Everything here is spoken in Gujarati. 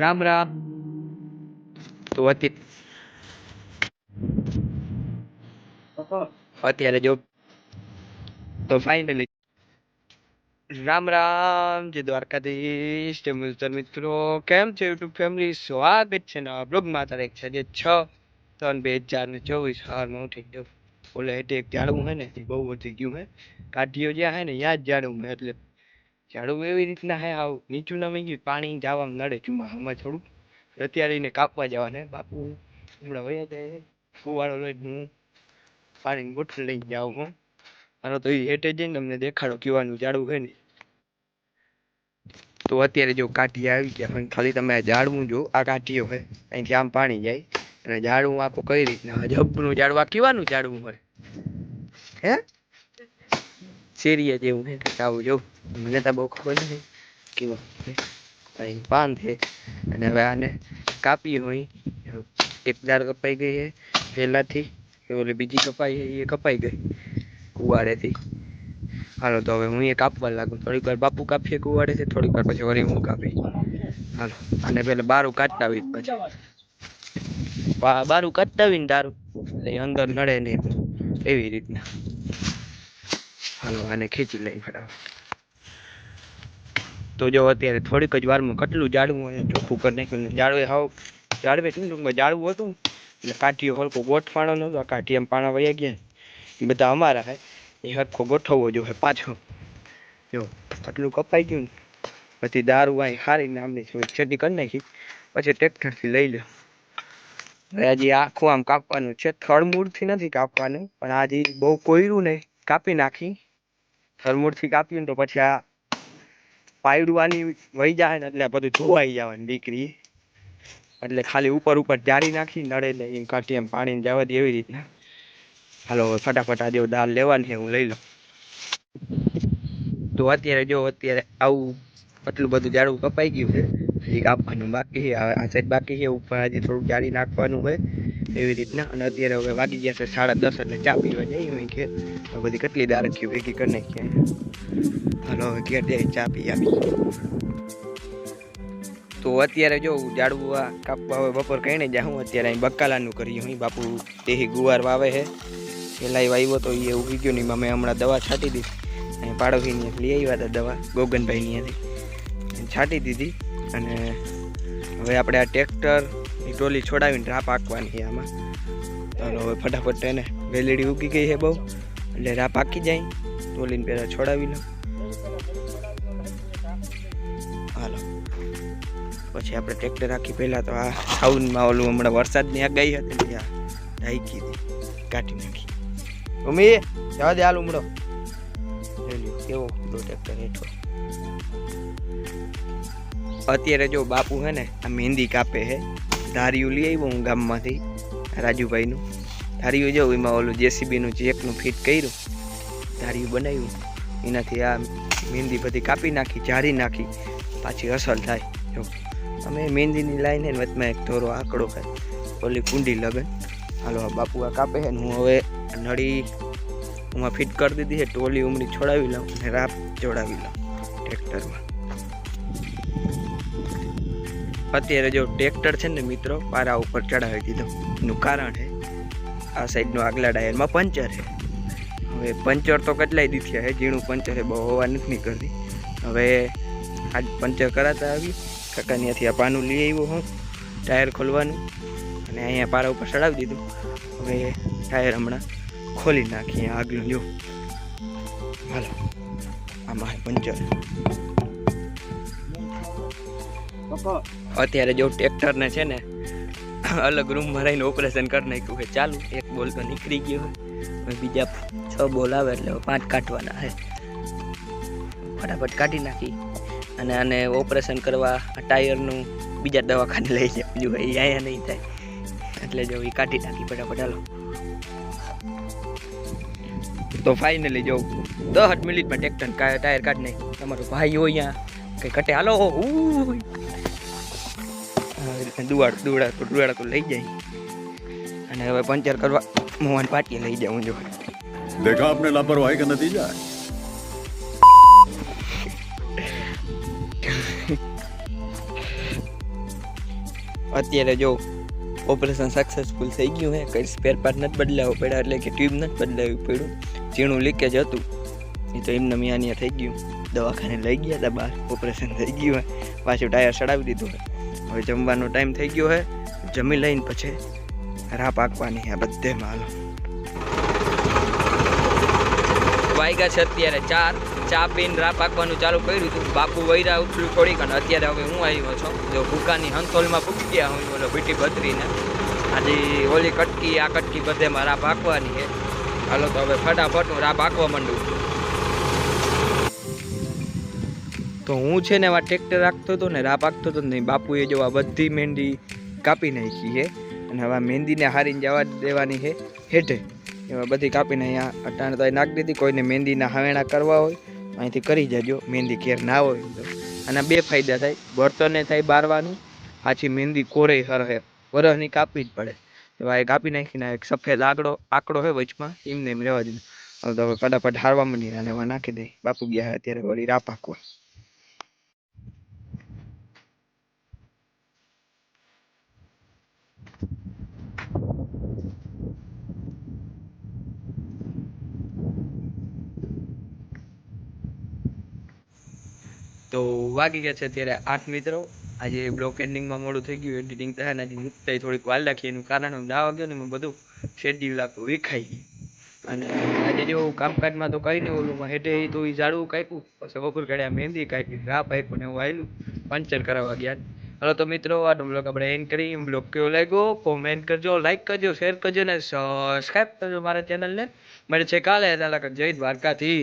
રામ રામ. તો અતિ અત્યારે જો તો ફાઇનલી રામ રામ જે દ્વારકાધીશ જે મુસ્તર મિત્રો. કેમ છે યુટ્યુબ ફેમિલી સ્વાગત છે નવા બ્લોગમાં તારીખ છે જે છ ત્રણ બે હજાર ને ચોવીસ. હારમાં ઉઠી ગયો. ઓલે હેઠે ઝાડવું હે ને? બહુ વધી ગયું હે. કાઠીઓ જ્યાં હે ને ત્યાં જાણવું હે. એટલે ઝાડવું એવી રીતના હે, આવું નીચું નમી ગયું, પાણી જવા નડે. ચુમામાં થોડું અત્યારે એને કાપવા જવાને બાપુ. હમણાં વયા જાય ફુવારો લઈને હું પાણી બોટલ લઈને જાઉં હું. મારો તો હેઠે જઈને તમને દેખાડો કેવાનું ઝાડવું હે ને. તો અત્યારે જો કાઠી આવી ગયા ખાલી તમે આ ઝાડવું જો, આ કાઠીઓ હોય અહીંથી આમ પાણી જાય. અને ઝાડવું આપો કઈ રીતના જબનું ઝાડવા કેવાનું ઝાડવું હોય? હે? શેરીએ જેવું છે આવું જો મને તો બહુ ખબર નથી કેવું અહીં પાન છે. અને હવે આને કાપી હોય. એક દાળ કપાઈ ગઈ છે પહેલાંથી ઓલી બીજી કપાઈ છે એ કપાઈ ગઈ કુવાડેથી હાલો તો હવે હું એ કાપવા લાગુ. થોડીક વાર બાપુ કાપીએ કુવાડેથી થોડીક વાર પછી વળી હું કાપી હાલો અને પેલા બારું કાઢતા આવી પછી બારું કાઢતા આવીને તારું અંદર નડે નહીં. એવી રીતના. હાલો, આને ખેંચી લઈ તો જો અત્યારે થોડીક જ વારમાં કેટલું જાડવું હોય, ચોખ્ખું કરી નાખ્યું જાડવે હાવ જાડવે શું ટૂંકમાં જાડવું હતું? એટલે કાઠીઓ હરખો ગોઠવાણો નહોતો કાઠી એમ પાણા વયા ગયા. એ બધા અમારા હે, એ હરખો ગોઠવવો જોઈએ પાછો. જો આટલું કપાઈ ગયું ને, પછી દારૂ અહીં હારી નામની ખેતી કરી નાખી, પછી ટ્રેક્ટરથી લઈ લો હજી આખું આમ કાપવાનું છે થળમૂળથી નથી કાપવાનું, પણ આજે બહુ કોયરું નહીં, કાપી નાખી. થળમૂળથી કાપ્યું ને તો પછી આ પાયડવાની વહી જાય ને એટલે બધું ધોવાઈ જવાની દીકરી. એટલે ખાલી ઉપર ઉપર જારી નાખી નડે ને એમ કાઢી એમ પાણી જવા દે એવી રીતના. હાલો ફટાફટ આ જેવું દાળ લેવાની હું લઈ લઉં. તો અત્યારે જો અત્યારે આવું, આટલું બધું ઝાડું કપાઈ ગયું છે. હજી કાપવાનું બાકી આ સાઈડ બાકી છે. ઉપર આજે થોડુંક જાળી નાખવાનું હોય એવી રીતના. અને અત્યારે હવે વાગી ગયા છે સાડા દસ એટલે ચા પીવા જઈએ. કે બધી કેટલી દાર રખી ભેગી કરી નાખીએ. હાલો, હવે ઘેર જઈ ચા પી આવી તો અત્યારે જો ઝાડવું આ કાપવા હવે બપોર કહીને જા હું અત્યારે અહીં બકાલાનું કરી હું. બાપુ તે ગુવાર વાવે છે. પેલા એ વાવ્યો તો એ ઉગી ગયો નહીં. મેં હમણાં દવા છાંટી દીધી. અહીં પાડોશીની લઈ આવ્યા હતા દવા, ગોગનભાઈની હતી છાંટી દીધી. અને હવે આપણે આ ટ્રેક્ટર ટ્રોલી છોડાવીને રાપ આંકવાની છે આમાં. ચાલો હવે ફટાફટ એને વેલેડી ઉગી ગઈ છે બહુ. એટલે રાપ આંકી જાય. ટ્રોલીને પહેલાં છોડાવી લો હાલો. પછી આપણે ટ્રેક્ટર રાખી પહેલાં તો આ સાઉન્ડમાં ઓલું હમણાં વરસાદની આગાહી હતી ને આ ઢાંકી હતી, કાઢી નાખી. મમ્મી જવા દે હાલ ઉમડો કેવો ખુલ્લો ટ્રેક્ટર હેઠો. અત્યારે જો બાપુ હે ને આ મહેંદી કાપે હે ધારિયું લઈ આવ્યો હું ગામમાંથી રાજુભાઈનું. ધારિયું જો એમાં ઓલું જેસીબીનું ચેકનું ફિટ કર્યું ધારિયું બનાવ્યું. એનાથી આ મહેંદી બધી કાપી નાખી જારી નાખી, પાછી અસલ થાય. જો અમે મહેંદીની લાઈન હે વચમાં એક ધોરો આંકડો છે ઓલી કુંડી લગન. હાલો, આ બાપુ આ કાપે છે ને હું હવે નળી હું ફિટ કરી દીધી છે ટોલી ઉમરી છોડાવી લઉં અને રાપ જોડાવી લઉં ટ્રેક્ટરમાં. અત્યારે જો ટ્રેક્ટર છે ને મિત્રો, પારા ઉપર ચડાવી દીધો. એનું કારણ છે, આ સાઈડનું આગલા ટાયરમાં પંચર છે. હવે પંચર તો કેટલાય દીધ્યા છે ઝીણું પંચર છે, બહુ હવા નથી નીકળતી હવે આજ પંચર કરાતા આવી. કાકા ત્યાંથી આ પાનું લઈ આવ્યો હું, ટાયર ખોલવાનું. અને અહીંયા પારા ઉપર ચડાવી દીધું. હવે ટાયર હમણાં ખોલી નાખીએ આગલું જો હાલો, આમાં પંચર. અત્યારે જો ટ્રેક્ટરને છે ને અલગ રૂમમાં રહીને ઓપરેશન કરી નાખ્યું છે. ચાલુ એક બોલ તો નીકળી ગયો બીજા છ બોલ આવે એટલે પાંચ કાઢવાના છે. ફટાફટ કાઢી નાખી. અને આને ઓપરેશન કરવા આ ટાયરનું બીજા દવાખાને લઈ જાય બીજું ભાઈ અહીંયા નહીં થાય. એટલે જો એ કાઢી નાખી ફટાફટ. હાલો. તો ફાઇનલી જો દસ મિનિટમાં ટ્રેક્ટર ટાયર કાઢી નહીં તમારો ભાઈ હોય અહીંયા. કઈ કટે હાલો દુવાડ દુવાડ દુવાડા તો લઈ જાય. અને હવે પંચર કરવા મોહન પાટીએ લઈ જાઉં જો. દેખા આપને લાપરવાહી કે નથી જાય? અત્યારે જો ઓપરેશન સક્સેસફુલ થઈ ગયું હે કંઈ સ્પેર પાર્ટ નથી બદલાવો પડ્યા એટલે કે ટ્યુબ નથી બદલાવી પડ્યું. ઝીણું લીકેજ હતું. એ તો એમને મિયાનિયા થઈ ગયું. દવાખાને લઈ ગયા હતા બહાર. ઓપરેશન થઈ ગયું હોય. પાછું ટાયર ચડાવી દીધું હોય. હવે જમવાનો ટાઈમ થઈ ગયો હે. જમી લઈને પછી રાહ પાકવાની આ બધે માલ. વાગ્યા છે અત્યારે ચાર. ચા પીને રાહ પાકવાનું ચાલુ કર્યું હતું બાપુ વૈરા ઉઠલું થોડીક અને અત્યારે હવે હું આવ્યો છું. જો ભૂકાની હંસોલમાં ભૂકી ગયા હું બોલો બીટી બદરીને આજે ઓલી કટકી, આ કટકી બધેમાં રા પાકવાની છે હાલો તો હવે ફટાફટ હું રાહ પાકવા માંડું તો હું છે ને આ ટ્રેક્ટર રાખતો હતો ને રા પાકતો હતો નહીં બાપુએ જો આ બધી મહેંદી કાપી નાખી છે. અને હવે મહેંદીને હારીને જવા દેવાની છે હેઠે. એવા બધી કાપીને અહીંયા અટાણે તો નાખી દીધી. કોઈને મહેંદીના હવેણા કરવા હોય, અહીંથી કરી જજો. મહેંદી ઘેર ના હોય તો. આના બે ફાયદા થાય. બળતરને થાય બારવાનું, પાછી મહેંદી કોરે હરહે વરહની કાપવી જ પડે. એવા એ કાપી નાખીને એક સફેદ આકડો આકડો હોય વચમાં, એમને એમ રહેવા દીધું. તો ફટાફટ હારવા માંડી અને એમાં નાખી દઈ બાપુ ગયા અત્યારે વળી રા પાકવા તો વાગી ગયા છે અત્યારે આઠ મિત્રો. આજે બ્લોક એન્ડિંગમાં મોડું થઈ ગયું એડિટિંગ થાય ને આજે થોડીક વાર રાખી એનું કારણ હું વાગ્યો ને મેં બધું શેડ્યુલ આખું વિખાઈ અને આજે જો કામકાજમાં તો કઈ નહીં ઓલું હેઠે તો એ ઝાડવું કાપ્યું, પછી બપોર કાઢ્યા મહેંદી કાપી રા પાક્યું ને હું આવેલું પંચર કરાવવા ગયા. હલો તો મિત્રો આ બ્લોગ આપણે એન્ડ કરી બ્લોગ કેવો લાગ્યો? કોમેન્ટ કરજો લાઈક કરજો શેર કરજો ને સબસ્ક્રાઈબ કરજો મારા ચેનલને મળે છે કાલે જય દ્વારકાથી